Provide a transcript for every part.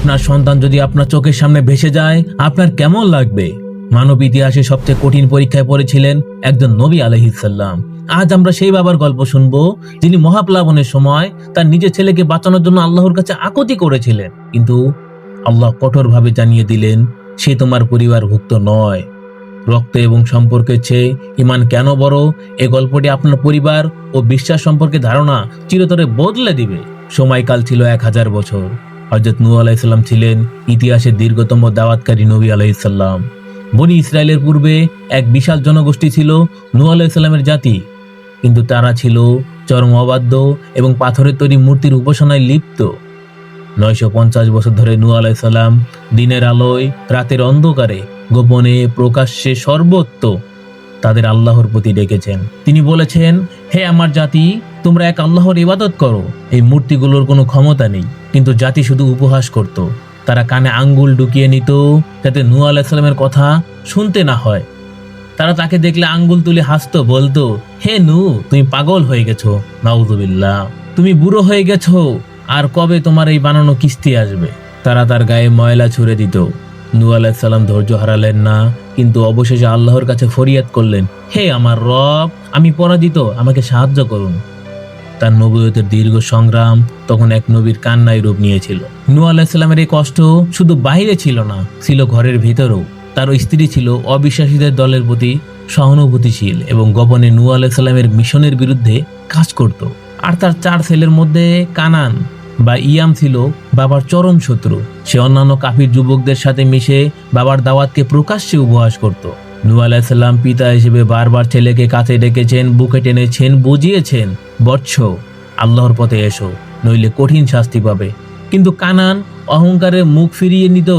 আপনার সন্তান যদি আপনার চোখের সামনে ভেসে যায়, আপনার কেমন লাগবে? মানব ইতিহাসে সবচেয়ে কঠিন পরীক্ষায় পড়েছিলেন একজন নবী আলহিসাল্লাম আজ আমরা সেই বাবার গল্প শুনব, যিনি মহাপ্লাবনের সময় তার নিজের ছেলেকে বাঁচানোর জন্য আল্লাহর কাছে আকতি করেছিলেন। কিন্তু আল্লাহ কঠোরভাবে জানিয়ে দিলেন, সে তোমার পরিবারভুক্ত নয়। রক্ত এবং সম্পর্কের চেয়ে ইমান কেন বড়? এ গল্পটি আপনার পরিবার ও বিশ্বাস সম্পর্কে ধারণা চিরতরে বদলে দিবে। সময়কাল ছিল এক হাজার বছর। হজরত নূ আলাইসাল্লাম ছিলেন ইতিহাসের দীর্ঘতম দাওয়াতকারী নবী আলাইসাল্লাম বনি ইসরায়েলের পূর্বে এক বিশাল জনগোষ্ঠী ছিল নূ আলাইসাল্লামের জাতি। কিন্তু তারা ছিল চরম অবাধ্য এবং পাথরের তৈরি মূর্তির উপাসনায় লিপ্ত। নয়শো পঞ্চাশ বছর ধরে নূ আলাইসাল্লাম দিনের আলোয় রাতের অন্ধকারে গোপনে প্রকাশ্যে সর্বত্র তাদের আল্লাহর প্রতি ডেকেছেন। তিনি বলেছেন, হে আমার জাতি, তোমরা এক আল্লাহর ইবাদত করো। এই মূর্তিগুলোর কোনো ক্ষমতা নেই, কিন্তু জাতি শুধু উপহাস করত। তারা কানে আঙ্গুল ঢুকিয়ে নিত, যাতে নূ আলাইসাল্লামের কথা শুনতে না হয়। তারা তাকে দেখলে আঙ্গুল তুলে হাসতো, বলতো, হে নু তুমি পাগল হয়ে গেছো। নাউজুবিল্লাহ, তুমি বুড়ো হয়ে গেছো। আর কবে তোমার এই বানানো কিস্তি আসবে? তারা তার গায়ে ময়লা ছুড়ে দিত। নূ আলাইসাল্লাম ধৈর্য হারালেন না, কিন্তু অবশেষে আল্লাহর কাছে ফরিয়াদ করলেন, হে আমার রব, আমি পরাজিত, আমাকে সাহায্য করুন। তার নবীয়তের দীর্ঘ সংগ্রাম তখন এক নবীর কান্নায় রূপ নিয়েছিল। নূ আলাইসাল্লামের এই কষ্ট শুধু বাইরে ছিল না, ছিল ঘরের ভেতরেও। তার স্ত্রী ছিল অবিশ্বাসীদের দলের প্রতি সহানুভূতিশীল এবং গোপনে নূ আলাইসাল্লামের মিশনের বিরুদ্ধে কাজ করত। আর তার চার ছেলের মধ্যে কানান বা ইয়াম ছিল বাবার চরম শত্রু। সে অন্যান্য কাফির যুবকদের সাথে মিশে বাবার দাওয়াতকে প্রকাশ্যে উপহাস করত। নূ আলাইসাল্লাম পিতা হিসেবে বারবার ছেলেকে কাছে ডেকেছেন, বুকে টেনেছেন, বুঝিয়েছেন, বৎস, আল্লাহর পথে এসো, নইলে কঠিন শাস্তি পাবে। কিন্তু কানান অহংকারে মুখ ফিরিয়ে নিত।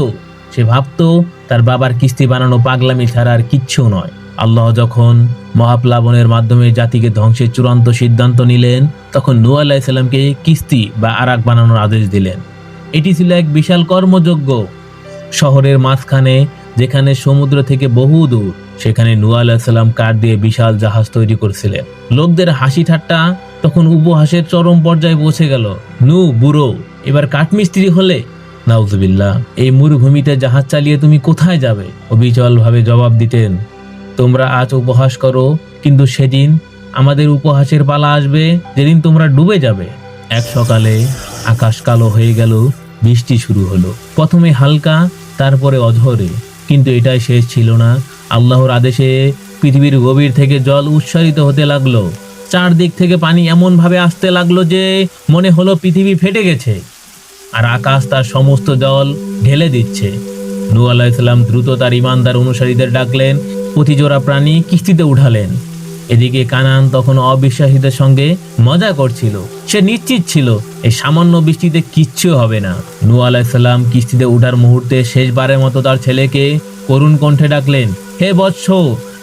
সে ভাবতো, তার বাবার কিস্তি বানানো পাগলামি ছাড়া আর কিচ্ছু নয়। আল্লাহ যখন মহাপ্লাবনের মাধ্যমে জাতিকে ধ্বংসের চূড়ান্ত সিদ্ধান্ত নিলেন, তখন নূ আলাইসাল্লামকে কিস্তি বা আরাক বানানোর আদেশ দিলেন। এটি ছিল এক বিশাল কর্মযোগ্য শহরের মাঝখানে, যেখানে সমুদ্র থেকে বহু দূর, সেখানে নু আলাইসাল্লাম কাঠ দিয়ে বিশাল জাহাজ তৈরি করছিলেন। লোকদের হাসি ঠাট্টা তখন উপহাসের চরম পর্যায়ে পৌঁছে গেল। নু বুড়ো, এবার কাঠমিস্ত্রি হলে? নাউজুবিল্লাহ, এই মরুভূমিতে জাহাজ চালিয়ে তুমি কোথায় যাবে? অবিচল ভাবে জবাব দিতেন তোমরা আজ উপহাস করো, কিন্তু সেদিন আমাদের উপহাসের পালা আসবে, যেদিন তোমরা ডুবে যাবে। এক সকালে আকাশ কালো হয়ে গেল, বৃষ্টি শুরু হলো। প্রথমে হালকা, তারপরে অঝরে। কিন্তু এটাই শেষ ছিল না। আল্লাহর আদেশে পৃথিবীর গভীর থেকে জল উচ্ছারিত হতে লাগল। চারদিক থেকে পানি এমন ভাবে আসতে লাগল যে মনে হলো পৃথিবী ফেটে গেছে। আর আকাশ তার সমস্ত জল ঢেলে দিচ্ছে। নূ ইসলাম দ্রুত তার ইমানদার অনুসারীদের ডাকলেন প্রতিজোড়া প্রাণী কিস্তিতে উঠালেন। এদিকে কানান তখন অবিশ্বাসীদের সঙ্গে মজা করছিল। সে নিশ্চিত ছিল, এই সামান্য বৃষ্টিতে কিচ্ছু হবে না। নূ আলাইসাল্লাম কিস্তিতে উঠার মুহূর্তে শেষবারের মতো তার ছেলেকে করুণ কণ্ঠে ডাকলেন, হে বৎস,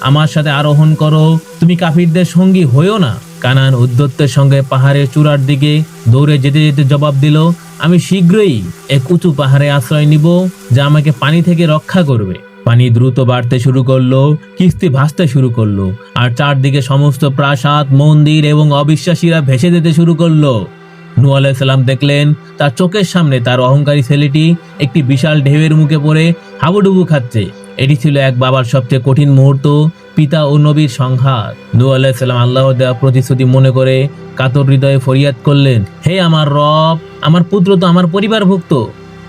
আমার সাথে আরোহণ করো, তুমি কাফিরদের সঙ্গী হইও না। কানান উদ্যত্তের সঙ্গে পাহাড়ের চূড়ার দিকে দৌড়ে যেতে যেতে জবাব দিল, আমি শীঘ্রই এক উঁচু পাহাড়ে আশ্রয় নিব, যা আমাকে পানি থেকে রক্ষা করবে। পানি দ্রুত বাড়তে শুরু করল, কিস্তি ভাসতে শুরু করল, আর চারদিকে সমস্ত প্রাসাদ, মন্দির এবং অবিশ্বাসীরা ভেসে যেতে শুরু করল। নূ আলাইসাল্লাম দেখলেন, তার চোখের সামনে তার অহংকারী ছেলেটি একটি বিশাল ঢেউয়ের মুখে পড়ে হাবুডুবু খাচ্ছে। এটি ছিল এক বাবার সবচেয়ে কঠিন মুহূর্ত, পিতা ও নবীর সংঘাত নূ আলাইসাল্লাম আল্লাহর দেওয়া প্রতিশ্রুতি মনে করে কাতর হৃদয়ে ফরিয়াদ করলেন, হে আমার রব, আমার পুত্র তো আমার পরিবারভুক্ত।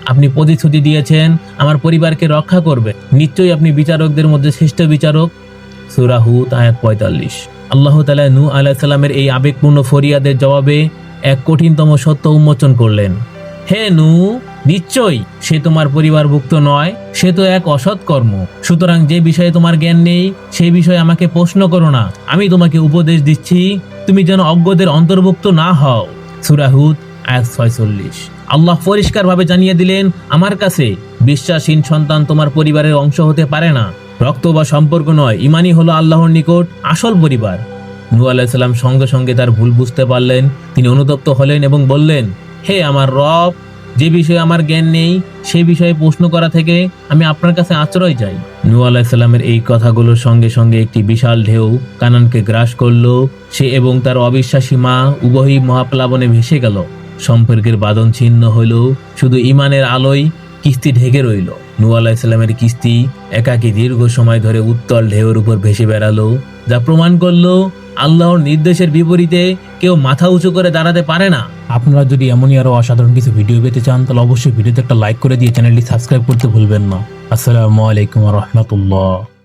আপনি প্রতিশ্রুতি দিয়েছেন, আমার পরিবারকে রক্ষা করবে। নিশ্চয়ই আপনি বিচারকদের মধ্যে শ্রেষ্ঠ বিচারক। সুরাহুত আয়াত পঁয়তাল্লিশ। আল্লাহ তালা নূ আলাইসাল্লামের এই আবেগপূর্ণ ফরিয়াদের জবাবে এক কঠিনতম সত্য উন্মোচন করলেন। হে নু নিশ্চয়ই সে তোমার পরিবারভুক্ত নয়, সে তো এক অসৎ কর্ম। সুতরাং যে বিষয়ে তোমার জ্ঞান নেই সেই বিষয়ে আমাকে প্রশ্ন করো না। আমি তোমাকে উপদেশ দিচ্ছি, তুমি যেন অজ্ঞদের অন্তর্ভুক্ত না হও। সুরাহুদ আয়াত ছয়চল্লিশ। আল্লাহ পরিষ্কারভাবে জানিয়ে দিলেন, আমার কাছে বিশ্বাসহীন সন্তান তোমার পরিবারের অংশ হতে পারে না। রক্ত বা সম্পর্ক নয়, ইমানই হলো আল্লাহর নিকট আসল পরিবার। নূ আলাইসাল্লাম সঙ্গে সঙ্গে তার ভুল বুঝতে পারলেন। তিনি অনুতপ্ত হলেন এবং বললেন, হে আমার রব, যে বিষয়ে আমার জ্ঞান নেই, সে বিষয়ে প্রশ্ন করা থেকে আমি আপনার কাছে আশ্রয় চাই। নূ আলাইসাল্লামের এই কথাগুলোর সঙ্গে সঙ্গে একটি বিশাল ঢেউ কানানকে গ্রাস করল। সে এবং তার অবিশ্বাসী মা উভয়ই মহাপ্লাবনে ভেসে গেল। সম্পর্কের বাদন ছিন্ন হলো শুধু ইমানের আলোয় কিস্তি ঢেকে রইল। নূ আলাহিসাল্লামের কিস্তি একাকী দীর্ঘ সময় ধরে উত্তল ঢেউর উপর ভেসে বেড়ালো, যা প্রমাণ করল আল্লাহর নির্দেশের বিপরীতে কেউ মাথা উঁচু করে দাঁড়াতে পারে না। আপনারা যদি এমনই আরও অসাধারণ কিছু ভিডিও পেতে চান, তাহলে অবশ্যই ভিডিওতে একটা লাইক করে দিয়ে চ্যানেলটি সাবস্ক্রাইব করতে ভুলবেন না। আসসালামু আলাইকুম রহমতুল্লাহ।